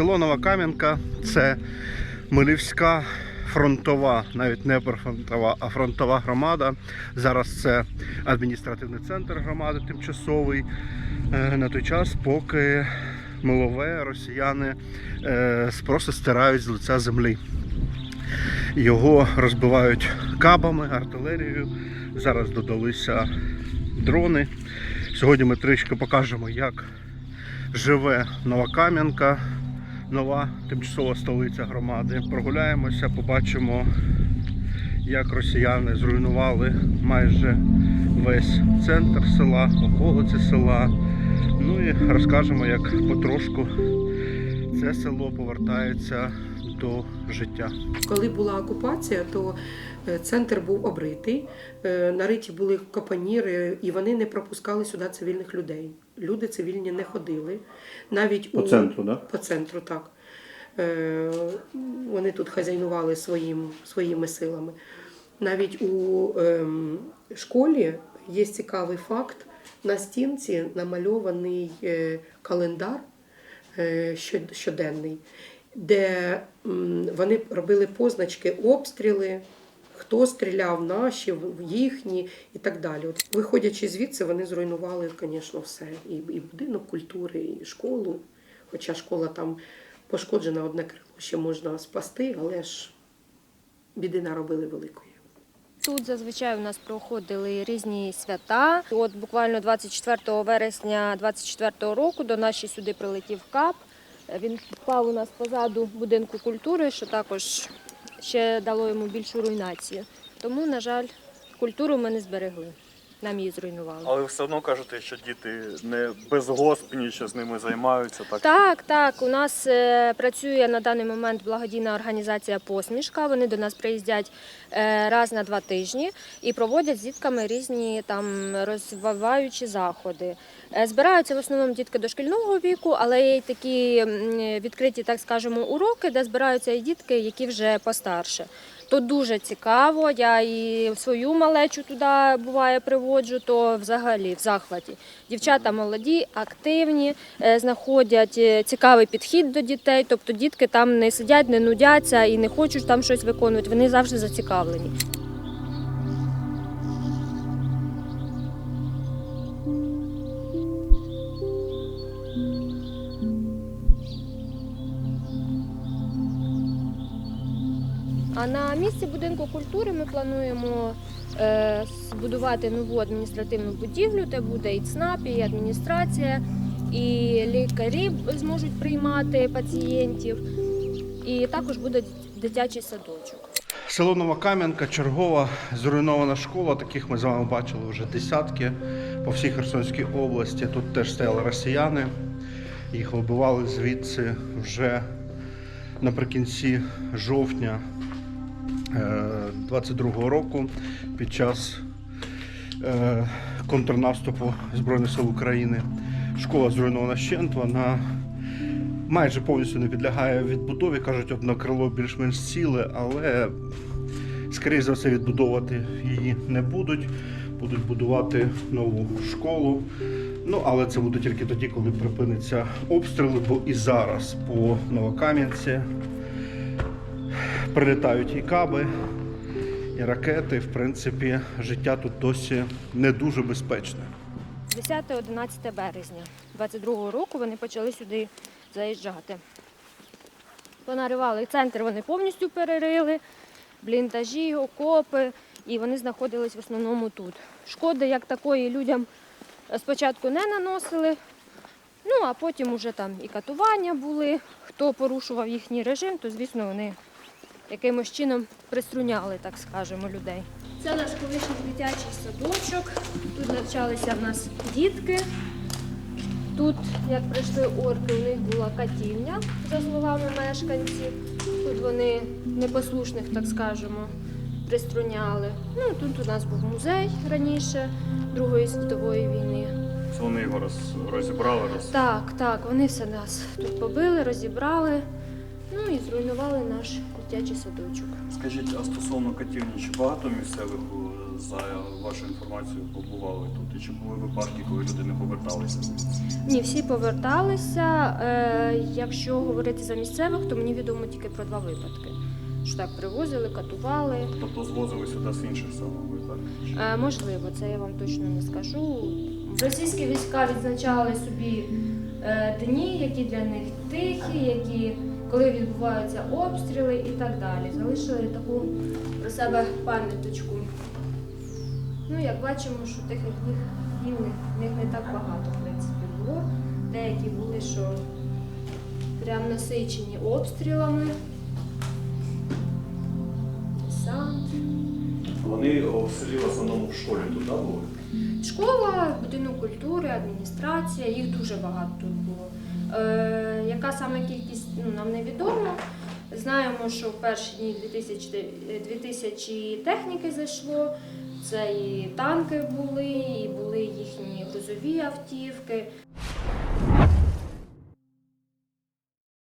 Село Новокам'янка це Милівська фронтова, навіть не прифронтова, а фронтова громада. Зараз це адміністративний центр громади тимчасовий. Е, На той час, поки милове росіяни е, просто стирають з лиця землі. Його розбивають кабами, артилерією. Зараз додалися дрони. Сьогодні ми трішки покажемо, як живе Новокам'янка, нова тимчасова столиця громади. Прогуляємося, побачимо, як росіяни зруйнували майже весь центр села, околиці села. Ну і розкажемо, як потрошку це село повертається до життя. Коли була окупація, то е, центр був обритий, е, нариті були капаніри, і вони не пропускали сюди цивільних людей. Люди цивільні не ходили. Навіть у да? по центру, так. Е, Вони тут хазяйнували своїм, своїми силами. Навіть у ем, школі є цікавий факт. На стінці намальований е, календар е, щоденний, де вони робили позначки обстріли, хто стріляв, наші, їхні і так далі. От, виходячи звідси, вони зруйнували, звісно, все. І, і будинок культури, і школу. Хоча школа там пошкоджена, одне крило ще можна спасти, але ж біди наробили великої. Тут зазвичай у нас проходили різні свята. От буквально 24 вересня 24 року до нас сюди прилетів кап. Він впав у нас позаду будинку культури, що також ще дало йому більшу руйнацію. Тому, на жаль, культуру ми не зберегли. Нам її зруйнували. Але ви все одно кажете, що діти не безгоспні, що з ними займаються. Так? Так, так. У нас е, працює на даний момент благодійна організація Посмішка. Вони до нас приїздять е, раз на два тижні і проводять з дітками різні там розвиваючі заходи. Е, збираються в основному дітки дошкільного віку, але є й такі м, відкриті, так скажемо, уроки, де збираються і дітки, які вже постарше. То дуже цікаво. Я і свою малечу туди буває приводжу, то взагалі в захваті. Дівчата молоді, активні, е, знаходять е, цікавий підхід до дітей. Тобто дітки там не сидять, не нудяться і не хочуть там щось виконувати. Вони завжди зацікавлені. А на місці будинку культури ми плануємо е, збудувати нову адміністративну будівлю, де буде і ЦНАП, і адміністрація, і лікарі зможуть приймати пацієнтів, і також буде дитячий садочок. Село Новокам'янка, чергова зруйнована школа. Таких ми з вами бачили вже десятки по всій Херсонській області. Тут теж стояли росіяни. Їх вибивали звідси вже наприкінці жовтня 22-го року під час е, контрнаступу Збройних сил України. Школа зруйнована щент, вона майже повністю не підлягає відбудові. Кажуть, одне крило більш-менш ціле, але скоріше за все відбудовувати її не будуть. Будуть будувати нову школу. Ну, але це буде тільки тоді, коли припиниться обстріли, бо і зараз по Новокам'янці прилітають і каби, і ракети. В принципі, життя тут досі не дуже безпечне. 10-11 березня 22-го року вони почали сюди заїжджати. Понаривали центр, вони повністю перерили, бліндажі, окопи, і вони знаходились в основному тут. Шкоди як такої людям спочатку не наносили, ну а потім уже там і катування були. Хто порушував їхній режим, то звісно вони якимось чином приструняли, так скажемо, людей. Це наш колишній дитячий садочок. Тут навчалися в нас дітки. Тут, як прийшли орки, у них була катівня, за словами мешканців. Тут вони непослушних, так скажемо, приструняли. Ну, тут у нас був музей раніше Другої світової війни. Це вони його роз, розібрали, роз... Так, так, вони все нас тут побили, розібрали, ну і зруйнували наш дитячий садочок. Скажіть, а стосовно катівні, чи багато місцевих за вашою інформацією побували тут? І чи були випадки, коли люди не поверталися? Ні, всі поверталися. Е, якщо говорити за місцевих, то мені відомо тільки про два випадки. Що так привозили, катували. Тобто звозили сюди з інших сел, ви так? Чи- Е, можливо, це я вам точно не скажу. Російські війська відзначали собі е, дні, які для них тихі, які коли відбуваються обстріли і так далі. Залишили таку про себе пам'яточку. Ну, як бачимо, що тих днів в них не так багато, в принципі, було. Деякі були, що прям насичені обстрілами. Вони в селі в основному в школі тут да, були? Школа, будинок культури, адміністрація, їх дуже багато тут було. Е, яка саме кількість, ну, нам невідомо. Знаємо, що в перші дні 2000, 2000 техніки зайшло. Це і танки були, і були їхні грузові автівки.